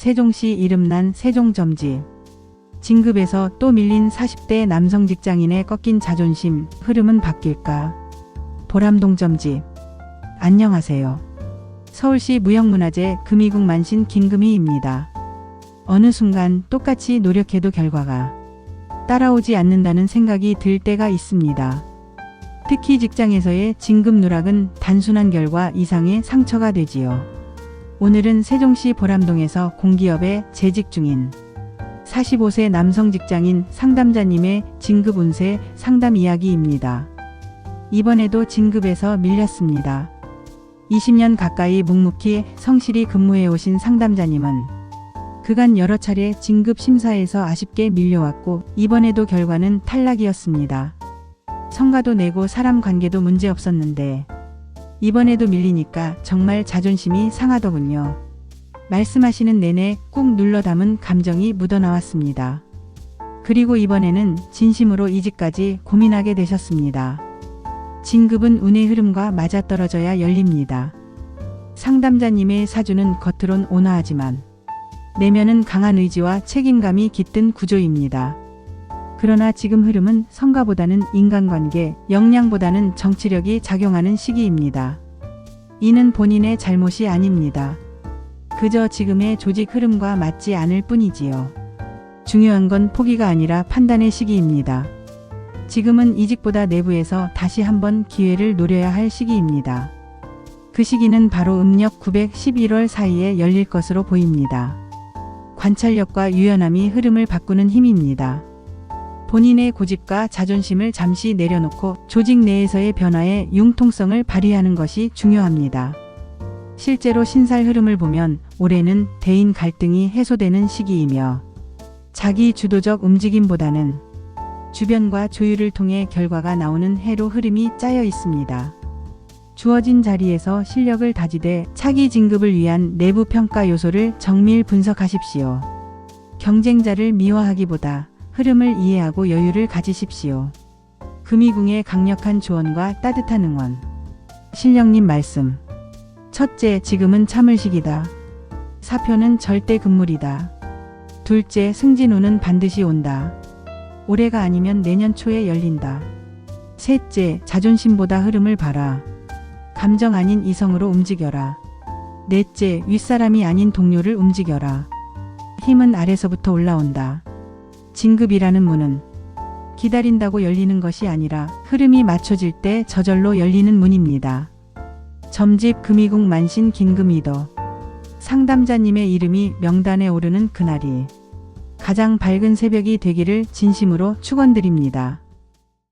세종시 이름난 세종점집. 진급에서 또 밀린 40대 남성 직장인의 꺾인 자존심, 흐름은 바뀔까? 보람동점집. 안녕하세요. 서울시 무형문화재 금이국 만신 김금희입니다. 어느 순간 똑같이 노력해도 결과가 따라오지 않는다는 생각이 들 때가 있습니다. 특히 직장에서의 진급 누락은 단순한 결과 이상의 상처가 되지요. 오늘은 세종시 보람동에서 공기업에 재직 중인 45세 남성 직장인 상담자님의 진급 운세 상담 이야기입니다. 이번에도 진급에서 밀렸습니다. 20년 가까이 묵묵히 성실히 근무해 오신 상담자님은 그간 여러 차례 진급 심사에서 아쉽게 밀려왔고 이번에도 결과는 탈락이었습니다. 성과도 내고 사람 관계도 문제 없었는데 이번에도 밀리니까 정말 자존심이 상하더군요. 말씀하시는 내내 꾹 눌러 담은 감정이 묻어나왔습니다. 그리고 이번에는 진심으로 이직까지 고민하게 되셨습니다. 진급은 운의 흐름과 맞아떨어져야 열립니다. 상담자님의 사주는 겉으론 온화하지만 내면은 강한 의지와 책임감이 깃든 구조입니다. 그러나 지금 흐름은 성과보다는 인간관계, 역량보다는 정치력이 작용하는 시기입니다. 이는 본인의 잘못이 아닙니다. 그저 지금의 조직 흐름과 맞지 않을 뿐이지요. 중요한 건 포기가 아니라 판단의 시기입니다. 지금은 이직보다 내부에서 다시 한번 기회를 노려야 할 시기입니다. 그 시기는 바로 음력 911월 사이에 열릴 것으로 보입니다. 관찰력과 유연함이 흐름을 바꾸는 힘입니다. 본인의 고집과 자존심을 잠시 내려놓고 조직 내에서의 변화에 융통성을 발휘하는 것이 중요합니다. 실제로 신살 흐름을 보면 올해는 대인 갈등이 해소되는 시기이며 자기 주도적 움직임보다는 주변과 조율을 통해 결과가 나오는 해로 흐름이 짜여 있습니다. 주어진 자리에서 실력을 다지되 차기 진급을 위한 내부 평가 요소를 정밀 분석하십시오. 경쟁자를 미워하기보다 흐름을 이해하고 여유를 가지십시오. 금이궁의 강력한 조언과 따뜻한 응원. 신령님 말씀. 첫째, 지금은 참을 시기다. 사표는 절대 금물이다. 둘째, 승진호는 반드시 온다. 올해가 아니면 내년 초에 열린다. 셋째, 자존심보다 흐름을 봐라. 감정 아닌 이성으로 움직여라. 넷째, 윗사람이 아닌 동료를 움직여라. 힘은 아래서부터 올라온다. 진급이라는 문은 기다린다고 열리는 것이 아니라 흐름이 맞춰질 때 저절로 열리는 문입니다. 점집 금이국 만신 긴금이더 상담자님의 이름이 명단에 오르는 그날이 가장 밝은 새벽이 되기를 진심으로 축원드립니다.